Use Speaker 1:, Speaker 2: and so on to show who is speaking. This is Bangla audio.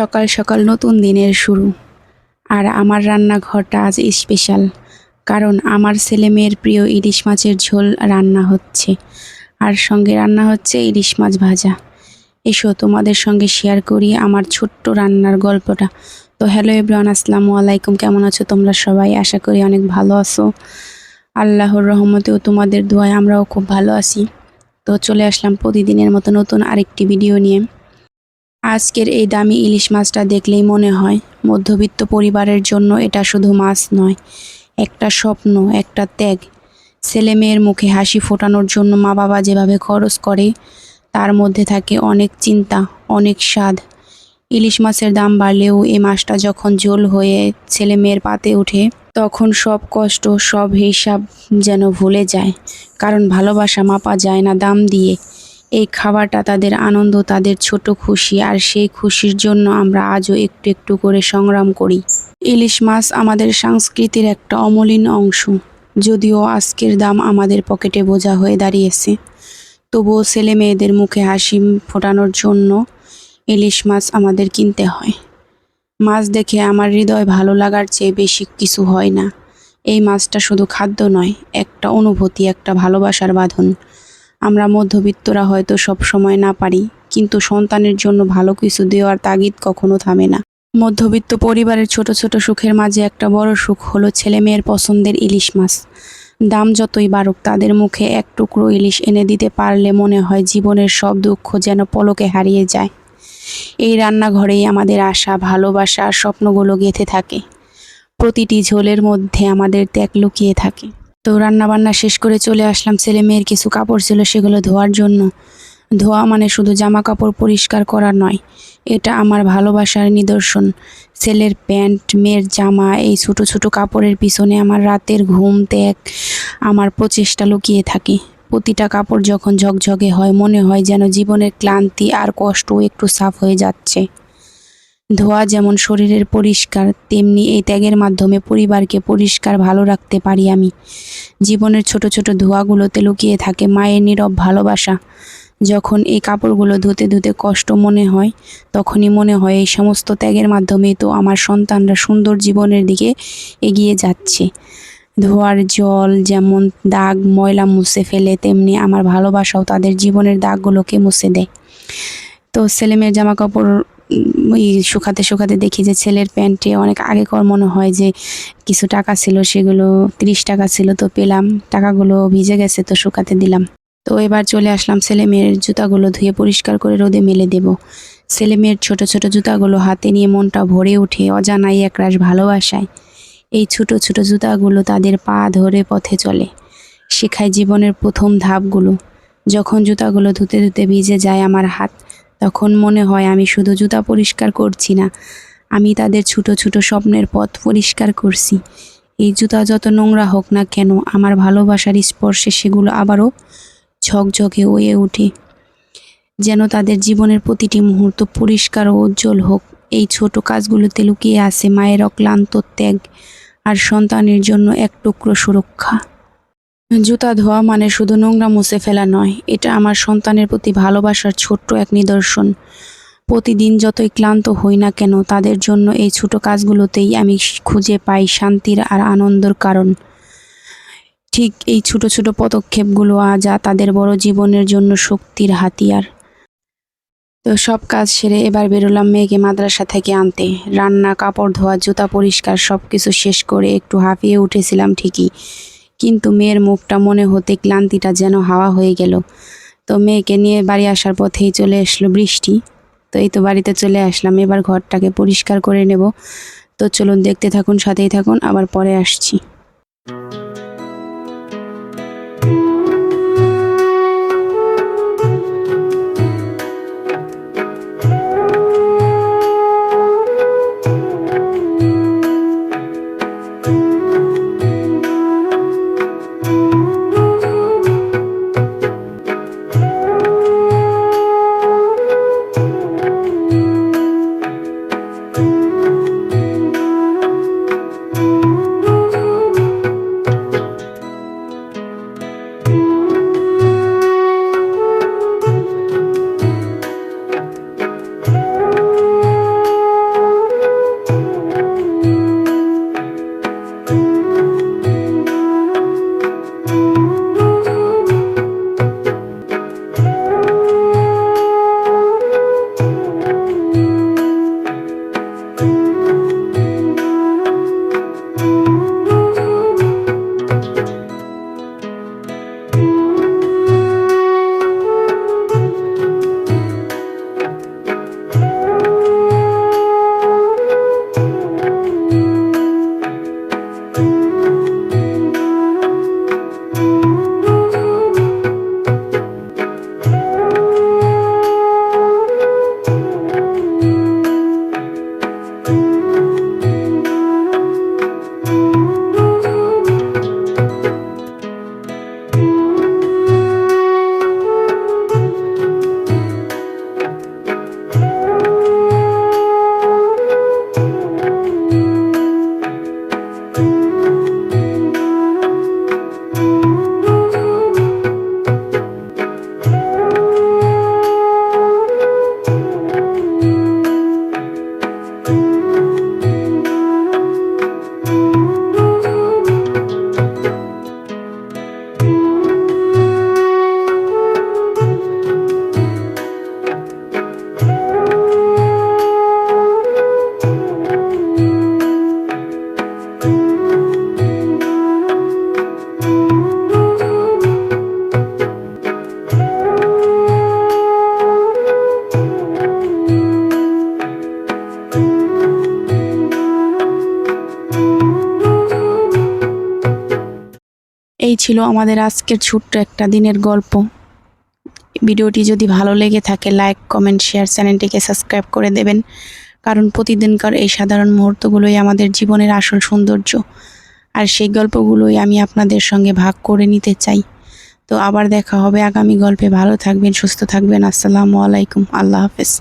Speaker 1: সকাল সকাল নতুন দিনের শুরু। আর আমার রান্নাঘরটা আজ স্পেশাল কারণ আমার ছেলে মেয়ের প্রিয় ইলিশ মাছের ঝোল রান্না হচ্ছে। আর সঙ্গে রান্না হচ্ছে ইলিশ মাছ ভাজা। এসো, তোমাদের সঙ্গে শেয়ার করি আমার ছোট্ট রান্নার গল্পটা। তো হ্যালো এভরিওয়ান আসসালামু আলাইকুম, কেমন আছো তোমরা সবাই? আশা করি অনেক ভালো আছো। আল্লাহর রহমতেও তোমাদের দোয়ায় আমরাও খুব ভালো আছি। তো চলে আসলাম প্রতিদিনের মতো নতুন আরেকটি ভিডিও নিয়ে। আজকের এই দামি ইলিশ মাছটা দেখলেই মনে হয় মধ্যবিত্ত পরিবারের জন্য এটা শুধু মাছ নয়, একটা স্বপ্ন, একটা ত্যাগ। ছেলে মেয়ের মুখে হাসি ফোটানোর জন্য মা বাবা যেভাবে খরচ করে, তার মধ্যে থাকে অনেক চিন্তা, অনেক স্বাদ। ইলিশ মাছের দাম বাড়লেও এই মাছটা যখন জোল হয়ে ছেলে মেয়ের পাতে ওঠে, তখন সব কষ্ট, সব হিসাব যেন ভুলে যায়। কারণ ভালোবাসা মাপা যায় না দাম দিয়ে। এই খাবারটা তাদের আনন্দ, তাদের ছোট খুশি, আর সেই খুশির জন্য আমরা আজও একটু একটু করে সংগ্রাম করি। ইলিশ মাছ আমাদের সংস্কৃতির একটা অমলিন অংশ। যদিও আজকের দাম আমাদের পকেটে বোঝা হয়ে দাঁড়িয়েছে। তবুও ছেলে মেয়েদের মুখে হাসি ফোটানোর জন্য ইলিশ মাছ আমাদের কিনতে হয়। মাছ দেখে আমার হৃদয় ভালো লাগার চেয়ে বেশি কিছু হয় না। এই মাছটা শুধু খাদ্য নয়, একটা অনুভূতি, একটা ভালোবাসার বাঁধন। আমরা মধ্যবিত্তরা হয়তো সব সময় না পারি, কিন্তু সন্তানের জন্য ভালো কিছু দেওয়ার তাগিদ কখনো থামে না। মধ্যবিত্ত পরিবারের ছোট ছোট সুখের মাঝে একটা বড় সুখ হলো ছেলে মেয়ের পছন্দের ইলিশ মাছ। দাম যতই বাড়ুক, তাদের মুখে এক টুকরো ইলিশ এনে দিতে পারলে মনে হয় জীবনের সব দুঃখ যেন পলকে হারিয়ে যায়। এই রান্নাঘরেই আমাদের আশা, ভালোবাসা আর স্বপ্নগুলো গেঁথে থাকে। প্রতিটি ঝোলের মধ্যে আমাদের ত্যাগ লুকিয়ে থাকে। তো রান্না বান্না শেষ করে চলে আসলাম। ছেলে মেয়ের কিছু কাপড় ছিল সেগুলো ধোয়ার জন্য। ধোয়া মানে শুধু জামা কাপড় পরিষ্কার করা নয়, এটা আমার ভালোবাসার নিদর্শন। ছেলের প্যান্ট, মেয়ের জামা, এই ছোট ছোট কাপড়ের পিছনে আমার রাতের ঘুম, ত্যাগ, আমার প্রচেষ্টা লুকিয়ে থাকে। প্রতিটা কাপড় যখন ঝকঝকে হয়, মনে হয় যেন জীবনের ক্লান্তি আর কষ্ট একটু সাফ হয়ে যাচ্ছে। ধোয়া যেমন শরীরের পরিষ্কার, তেমনি এই ত্যাগের মাধ্যমে পরিবারকে পরিষ্কার ভালো রাখতে পারি আমি। জীবনের ছোট ছোট ধোয়াগুলোতে লুকিয়ে থাকে মায়ের নীরব ভালোবাসা। যখন এই কাপড়গুলো ধুতে ধুতে কষ্ট মনে হয়, তখনই মনে হয় এই সমস্ত ত্যাগের মাধ্যমে তো আমার সন্তানরা সুন্দর জীবনের দিকে এগিয়ে যাচ্ছে। ধোয়ার জল যেমন দাগ ময়লা মুছে ফেলে, তেমনি আমার ভালোবাসাও তাদের জীবনের দাগগুলোকে মুছে দেয়। তো ছেলেমেয়ের জামা কাপড় ওই শুকাতে শুকাতে দেখি যে ছেলের প্যান্টে অনেক আগেকর মনে হয় যে কিছু টাকা ছিল, সেগুলো তিরিশ টাকা ছিল, তো পেলাম। টাকাগুলো ভিজে গেছে, তো শুকাতে দিলাম। তো এবার চলে আসলাম, ছেলে মেয়ের জুতাগুলো ধুয়ে পরিষ্কার করে রোদে মেলে দেব। ছেলে মেয়ের ছোট ছোট জুতাগুলো হাতে নিয়ে মনটা ভরে ওঠে, অজানাই একরাশ ভালোবাসায়। এই ছোট ছোট জুতাগুলো তাদের পা ধরে পথে চলে। শেখায় জীবনের প্রথম ধাপগুলো। যখন জুতাগুলো ধুতে ধুতে ভিজে যায় আমার হাত তখন মনে হয় আমি শুধু জুতা পরিষ্কার করছি না, আমি তাদের ছোট ছোট স্বপ্নের পথ পরিষ্কার করছি। এই জুতা যত নোংরা হোক না কেন, আমার ভালোবাসার স্পর্শে সেগুলো আবারও ঝকঝকে হয়ে ওঠে। যেন তাদের জীবনের প্রতিটি মুহূর্ত পরিষ্কার ও উজ্জ্বল হোক, এই ছোট কাজগুলোতে লুকিয়ে আছে মায়ের অক্লান্ত ত্যাগ আর সন্তানের জন্য এক টুকরো সুরক্ষা। জুতা ধোয়া মানে শুধু নোংরা মুছে ফেলা নয়, এটা আমার সন্তানের প্রতি ভালোবাসার ছোট্ট এক নিদর্শন। প্রতিদিন যতই ক্লান্ত হই না কেন, তাদের জন্য এই ছোট কাজগুলোতেই আমি খুঁজে পাই শান্তির আর আনন্দের কারণ। ঠিক এই ছোট ছোট পদক্ষেপগুলো আজ আর তাদের বড় জীবনের জন্য শক্তির হাতিয়ার। তো সব কাজ সেরে এবার বেরোলাম মেয়েকে মাদ্রাসা থেকে আনতে। রান্না, কাপড় ধোয়া, জুতা পরিষ্কার সব কিছু শেষ করে একটু হাঁপিয়ে উঠেছিলাম ঠিকই। কিন্তু মেয়ের মুখটা মনে হতে ক্লান্তিটা যেন হাওয়া হয়ে গেল। তো মেয়েকে নিয়ে বাড়ি আসার পথেই চলে আসলো বৃষ্টি। তো এই তো বাড়িতে চলে আসলাম, এবার ঘরটাকে পরিষ্কার করে নেব। তো চলুন দেখতে থাকুন, সাথেই থাকুন, আবার পরে আসছি। এই ছিল আমাদের আজকের ছোট্ট একটা দিনের গল্প। ভিডিওটি যদি ভালো লেগে থাকে লাইক কমেন্ট শেয়ার চ্যানেলটিকে সাবস্ক্রাইব করে দেবেন। কারণ প্রতিদিনকার এই সাধারণ মুহূর্তগুলোই আমাদের জীবনের আসল সৌন্দর্য। আর সেই গল্পগুলোই আমি আপনাদের সঙ্গে ভাগ করে নিতে চাই। তো আবার দেখা হবে আগামী গল্পে। ভালো থাকবেন, সুস্থ থাকবেন। আসসালামু আলাইকুম। আল্লাহ হাফেজ।